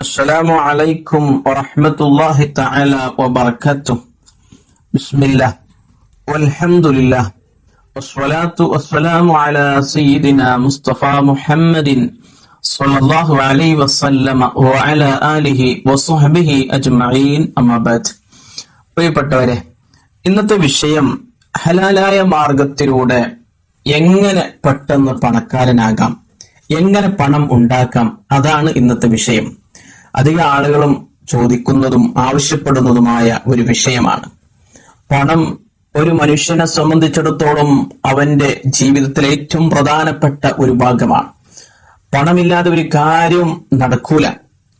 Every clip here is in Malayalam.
السلام عليكم ورحمة الله تعالى وبركاته بسم الله والحمد لله والصلاة والسلام على سيدنا مصطفى محمد صلى الله عليه وسلم وعلى آله وصحبه أجمعين أما بعد പ്രിയപ്പെട്ടവരെ ഇന്നത്തെ വിഷയം ഹലാലായ മാർഗത്തിലൂടെ എങ്ങനെ പെട്ടെന്ന് പണക്കാരനാകാം എങ്ങനെ പണം ഉണ്ടാക്കാം അതാണ് ഇന്നത്തെ വിഷയം അധിക ആളുകളും ചോദിക്കുന്നതും ആവശ്യപ്പെടുന്നതുമായ ഒരു വിഷയമാണ്. പണം ഒരു മനുഷ്യനെ സംബന്ധിച്ചിടത്തോളം അവന്റെ ജീവിതത്തിലെ ഏറ്റവും പ്രധാനപ്പെട്ട ഒരു ഭാഗമാണ്. പണമില്ലാതെ ഒരു കാര്യം നടക്കൂല.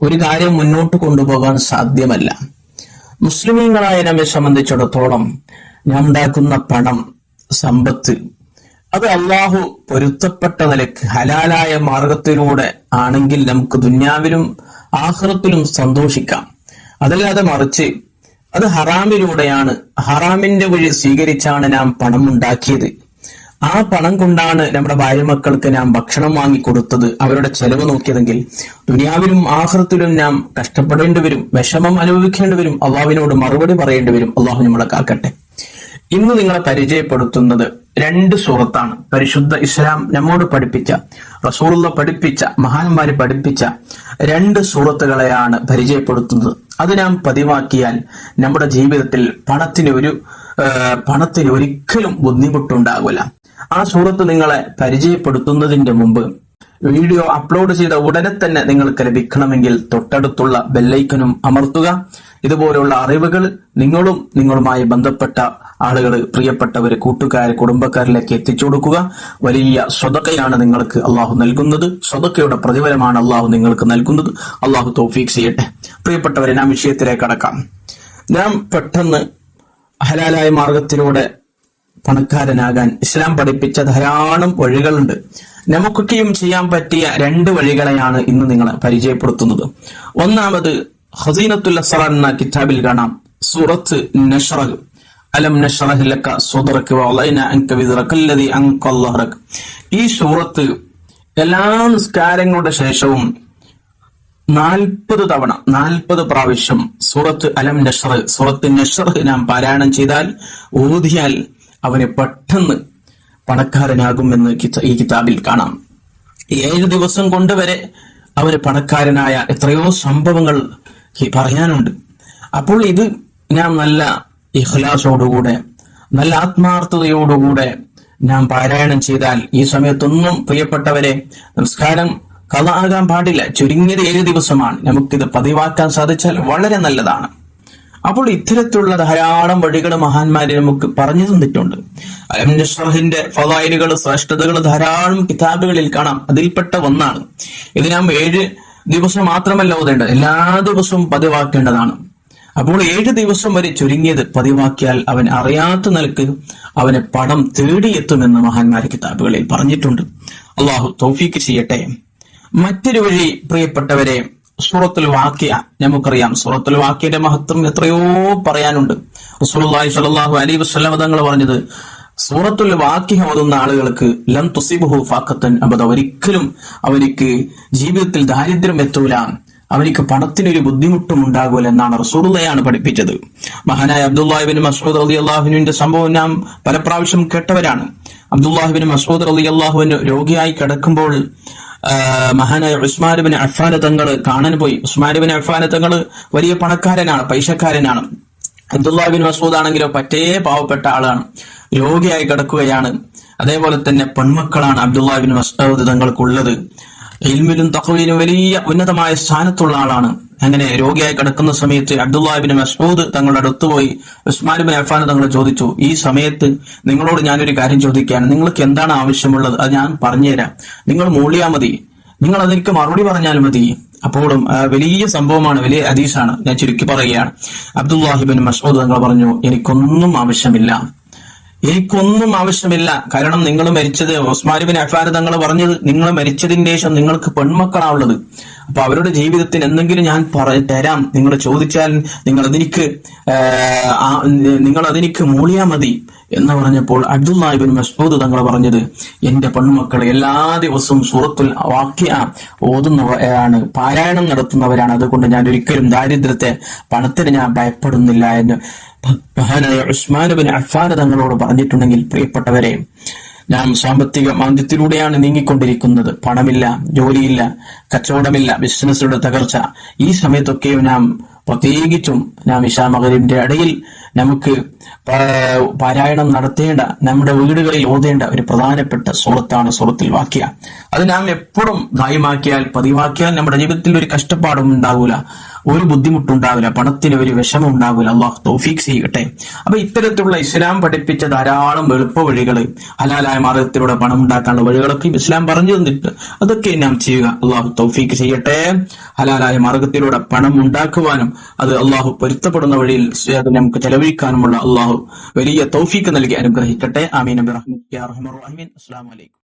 ഒരു കാര്യം മുന്നോട്ട് കൊണ്ടുപോകാൻ സാധ്യമല്ല. മുസ്ലിമീങ്ങളായ നമ്മെ സംബന്ധിച്ചിടത്തോളം ഞാൻ ഉണ്ടാക്കുന്ന പണം സമ്പത്ത് അത് അള്ളാഹു പൊരുത്തപ്പെട്ട നിലയ്ക്ക് ഹലാലായ മാർഗത്തിലൂടെ ആണെങ്കിൽ നമുക്ക് ദുന്യാവിലും ആഹ്റത്തിലും സന്തോഷിക്കാം. അതല്ലാതെ മറിച്ച് അത് ഹറാമിലൂടെയാണ്. ഹറാമിന്റെ വഴി സ്വീകരിച്ചാണ് നാം പണം ഉണ്ടാക്കിയത് ആ പണം കൊണ്ടാണ് നമ്മുടെ ഭാര്യ മക്കൾക്ക് നാം ഭക്ഷണം വാങ്ങിക്കൊടുത്തത്. അവരുടെ ചെലവ് നോക്കിയതെങ്കിൽ ദുനിയാവിലും ആഹ്റത്തിലും നാം കഷ്ടപ്പെടേണ്ടി വരും വിഷമം അനുഭവിക്കേണ്ടി വരും. അള്ളാഹുവിനോട് മറുപടി പറയേണ്ടി വരും. അള്ളാഹു നമ്മളെ കാക്കട്ടെ. ഇന്ന് നിങ്ങളെ പരിചയപ്പെടുത്തുന്നത് രണ്ട് സുഹൃത്താണ്. പരിശുദ്ധ ഇസ്ലാം നമ്മോട് പഠിപ്പിച്ച റസൂലുള്ള പഠിപ്പിച്ച മഹാന്മാര് പഠിപ്പിച്ച രണ്ട് സുഹൃത്തുക്കളെയാണ് പരിചയപ്പെടുത്തുന്നത്. അത് നാം പതിവാക്കിയാൽ നമ്മുടെ ജീവിതത്തിൽ പണത്തിന് ഒരു പണത്തിന് ഒരിക്കലും ബുദ്ധിമുട്ടുണ്ടാകില്ല ആ സുഹൃത്ത് നിങ്ങളെ പരിചയപ്പെടുത്തുന്നതിന്റെ മുമ്പ് വീഡിയോ അപ്ലോഡ് ചെയ്ത ഉടനെ തന്നെ നിങ്ങൾക്ക് ലഭിക്കണമെങ്കിൽ തൊട്ടടുത്തുള്ള ബെല്ലൈക്കനും അമർത്തുക. ഇതുപോലുള്ള അറിവുകൾ നിങ്ങളും നിങ്ങളുമായി ബന്ധപ്പെട്ട ആളുകൾ പ്രിയപ്പെട്ടവർ കൂട്ടുകാർ കുടുംബക്കാരിലേക്ക് എത്തിച്ചു കൊടുക്കുക. വലിയ സ്വതക്കയാണ് നിങ്ങൾക്ക് അള്ളാഹു നൽകുന്നത്. സ്വതക്കയുടെ പ്രതിഫലമാണ് അള്ളാഹു നിങ്ങൾക്ക് നൽകുന്നത്. അള്ളാഹു തൗഫീഖ് ചെയ്യട്ടെ. പ്രിയപ്പെട്ടവരെ നാം വിഷയത്തിലേക്ക് കടക്കാം. നാം പെട്ടെന്ന് ഹലാലായ മാർഗത്തിലൂടെ പണക്കാരനാകാൻ ഇസ്ലാം പഠിപ്പിച്ച ധാരാളം വഴികളുണ്ട്. നമുക്കൊക്കെയും ചെയ്യാൻ പറ്റിയ രണ്ട് വഴികളെയാണ് ഇന്ന് നിങ്ങളെ പരിചയപ്പെടുത്തുന്നത്. ഒന്നാമത് ഹസീനത്തുൽ അസറ എന്ന കിതാബിൽ കാണാം. സൂറത്ത് നഷറഹ്. അലം നഷ്റഹ് ലക സുദ്റക വളൈന അൻക ഈ സൂറത്ത് എല്ലാ നിസ്കാരങ്ങളുടെ ശേഷവും നാൽപ്പത് തവണ നാൽപ്പത് പ്രാവശ്യം സൂറത്ത് അലം നഷർ സൂറത്ത് നഷർ നാം പാരായണം ചെയ്താൽ ഓതിയാൽ അവന് പെട്ടെന്ന് പണക്കാരനാകുമെന്ന് ഈ കിതാബിൽ കാണാം. ഏഴ് ദിവസം കൊണ്ട് വരെ പണക്കാരനായ എത്രയോ സംഭവങ്ങൾ പറയാനുണ്ട്. അപ്പോൾ ഇത് ഞാൻ നല്ല ഇഖ്ലാസോടുകൂടെ നല്ല ആത്മാർത്ഥതയോടുകൂടെ ഞാൻ പാരായണം ചെയ്താൽ ഈ സമയത്തൊന്നും പ്രിയപ്പെട്ടവരെ നമസ്കാരം കഥ ആകാൻ പാടില്ല. ചുരുങ്ങിയത് ഏഴ് ദിവസമാണ്. നമുക്കിത് പതിവാക്കാൻ സാധിച്ചാൽ വളരെ നല്ലതാണ്. അപ്പോൾ ഇത്തരത്തിലുള്ള ധാരാളം വഴികൾ മഹാന്മാരെ നമുക്ക് പറഞ്ഞു തന്നിട്ടുണ്ട്. അലംനഷ്റഹിന്റെ ഫവായിലുകൾ ശ്രേഷ്ഠതകൾ ധാരാളം കിതാബുകളിൽ കാണാം. അതിൽപ്പെട്ട ഒന്നാണ്. ഇത് നാം ഏഴ് ദിവസം മാത്രമല്ല ഓതേണ്ടത്. എല്ലാ ദിവസവും പതിവാക്കേണ്ടതാണ്. അപ്പോൾ ഏഴ് ദിവസം വരെ ചുരുങ്ങിയത് പതിവാക്കിയാൽ അവൻ അറിയാത്ത നിലയ്ക്ക് അവന് പണം തേടിയെത്തുമെന്ന് മഹാന്മാർ കിതാബുകളിൽ പറഞ്ഞിട്ടുണ്ട്. അള്ളാഹു തൗഫീക്ക് ചെയ്യട്ടെ. മറ്റൊരു വഴി പ്രിയപ്പെട്ടവരെ സൂറത്തുൽ വാക്യ നമുക്കറിയാം. സൂറത്തുൽ വാക്യയുടെ മഹത്വം എത്രയോ പറയാനുണ്ട്. റസൂലുള്ളാഹി സ്വല്ലല്ലാഹു അലൈഹി വസല്ലം തങ്ങൾ പറഞ്ഞത് സൂറത്തുൽ വാക്യ ഓതുന്ന ആളുകൾക്ക് ലം തുസിബുഹു ഫാഖത്തൻ അബദ. ഒരിക്കലും അവർക്ക് ജീവിതത്തിൽ ദാരിദ്ര്യം എത്തൂല. അവർക്ക് പണത്തിനൊരു ബുദ്ധിമുട്ടും ഉണ്ടാകൂല എന്നാണ് റസൂലുള്ളയാണ് പഠിപ്പിച്ചത്. മഹാനായ അബ്ദുല്ലാഹിബിൻ മസൂദ് അലി അള്ളാഹുവിന്റെ സംഭവം നാം പല പ്രാവശ്യം കേട്ടവരാണ്. അബ്ദുല്ലാഹിബിൻ മസൂദ് അലി അള്ളാഹുവിന് രോഗിയായി കിടക്കുമ്പോൾ മഹാനായ ഉസ്മാനുബിൻ അഫ്ഫാൻ തങ്ങൾ കാണാൻ പോയി. ഉസ്മാനുബിൻ അഫ്ഫാൻ തങ്ങൾ വലിയ പണക്കാരനാണ് പൈസക്കാരനാണ്. അബ്ദുല്ലാഹിബിൻ മസൂദ് ആണെങ്കിലോ പറ്റേ പാവപ്പെട്ട ആളാണ്. രോഗിയായി കിടക്കുകയാണ്. അതേപോലെ തന്നെ പെൺമക്കളാണ് അബ്ദുല്ലാഹിബിൻ മസൂദ് തങ്ങൾക്കുള്ളത്. ഇൽമിലും തഖവയിലും വലിയ ഉന്നതമായ സ്ഥാനത്തുള്ള ആളാണ്. അങ്ങനെ രോഗിയായി കിടക്കുന്ന സമയത്ത് അബ്ദുല്ലാഹിബിൻ മസ്മൂദ് തങ്ങളുടെ അടുത്ത് പോയി ഉസ്മാനുബിൻ അഫാൻ തങ്ങൾ ചോദിച്ചു ഈ സമയത്ത് നിങ്ങളോട് ഞാനൊരു കാര്യം ചോദിക്കുകയാണ്. നിങ്ങൾക്ക് എന്താണ് ആവശ്യമുള്ളത്? അത് ഞാൻ പറഞ്ഞുതരാം. നിങ്ങൾ മൂളിയാ മതി. നിങ്ങൾ അതെനിക്ക് മറുപടി പറഞ്ഞാൽ മതി. അപ്പോഴും വലിയ സംഭവമാണ് വലിയ ഹദീസാണ്. ഞാൻ ചുരുക്കി പറയുകയാണ്. അബ്ദുല്ലാഹിബിൻ മസ്മൂദ് തങ്ങൾ പറഞ്ഞു എനിക്കൊന്നും ആവശ്യമില്ല. എനിക്കൊന്നും ആവശ്യമില്ല. കാരണം നിങ്ങൾ മരിച്ചത് ഉസ്മാനുബിൻ അഫാർ തങ്ങൾ പറഞ്ഞത് നിങ്ങൾ മരിച്ചതിന് ശേഷം നിങ്ങൾക്ക് പെൺമക്കളാണുള്ളത്. അപ്പൊ അവരുടെ ജീവിതത്തിന് എന്തെങ്കിലും ഞാൻ തരാം. നിങ്ങൾ ചോദിച്ചാൽ നിങ്ങൾ അതെനിക്ക് നിങ്ങൾ അതിനിക്ക് മൂളിയാ മതി. എന്ന് പറഞ്ഞപ്പോൾ അബ്ദുല്ലാഹിബിൻ മസ്ഊദ് തങ്ങൾ പറഞ്ഞത് എന്റെ പെൺമക്കൾ എല്ലാ ദിവസവും സൂറത്തുൽ വാക്യ ഓതുന്നവരാണ് പാരായണം നടത്തുന്നവരാണ്. അതുകൊണ്ട് ഞാൻ ഒരിക്കലും ദാരിദ്ര്യത്തെ പണത്തിന് ഞാൻ ഭയപ്പെടുന്നില്ല എന്ന് മഹാനായ ഉസ്മാൻ ബിൻ അഫ്ഫാൻ തങ്ങളോട് പറഞ്ഞിട്ടുണ്ടെങ്കിൽ പ്രിയപ്പെട്ടവരെ നാം സാമ്പത്തിക മാന്ദ്യത്തിലൂടെയാണ് നീങ്ങിക്കൊണ്ടിരിക്കുന്നത്. പണമില്ല ജോലിയില്ല കച്ചവടമില്ല ബിസിനസ്സുകളുടെ തകർച്ച. ഈ സമയത്തൊക്കെയും നാം പ്രത്യേകിച്ചും നാം ഇഷാ ഇടയിൽ നമുക്ക് പാരായണം നടത്തേണ്ട നമ്മുടെ വീടുകളിൽ ഓതേണ്ട ഒരു പ്രധാനപ്പെട്ട സുഹൃത്താണ് സുഹൃത്തിൽ വാക്യ. അത് നാം എപ്പോഴും ദായമാക്കിയാൽ പതിവാക്കിയാൽ നമ്മുടെ ജീവിതത്തിൽ ഒരു കഷ്ടപ്പാടും ഉണ്ടാകൂല ഒരു ബുദ്ധിമുട്ടുണ്ടാവില്ല പണത്തിന് ഒരു വിഷമം ഉണ്ടാവില്ല അള്ളാഹു തൗഫീഖ് ചെയ്യട്ടെ. അപ്പൊ ഇത്തരത്തിലുള്ള ഇസ്ലാം പഠിപ്പിച്ച ധാരാളം എളുപ്പ വഴികൾ ഹലാലായ മാർഗത്തിലൂടെ പണം ഉണ്ടാക്കാനുള്ള വഴികളൊക്കെ ഇസ്ലാം പറഞ്ഞു തന്നിട്ട് അതൊക്കെ നാം ചെയ്യുക. അള്ളാഹു തോഫീക്ക് ചെയ്യട്ടെ. ഹലാലായ മാർഗത്തിലൂടെ പണം ഉണ്ടാക്കുവാനും അത് അള്ളാഹു പൊരുത്തപ്പെടുന്ന വഴിയിൽ നമുക്ക് ചെലവഴിക്കാനുമുള്ള അള്ളാഹു വലിയ തോഫീക്ക് നൽകി അനുഗ്രഹിക്കട്ടെ. ആമീൻ. അബ്ദുറഹ്മീൻ. അസ്സാം വലൈക്കും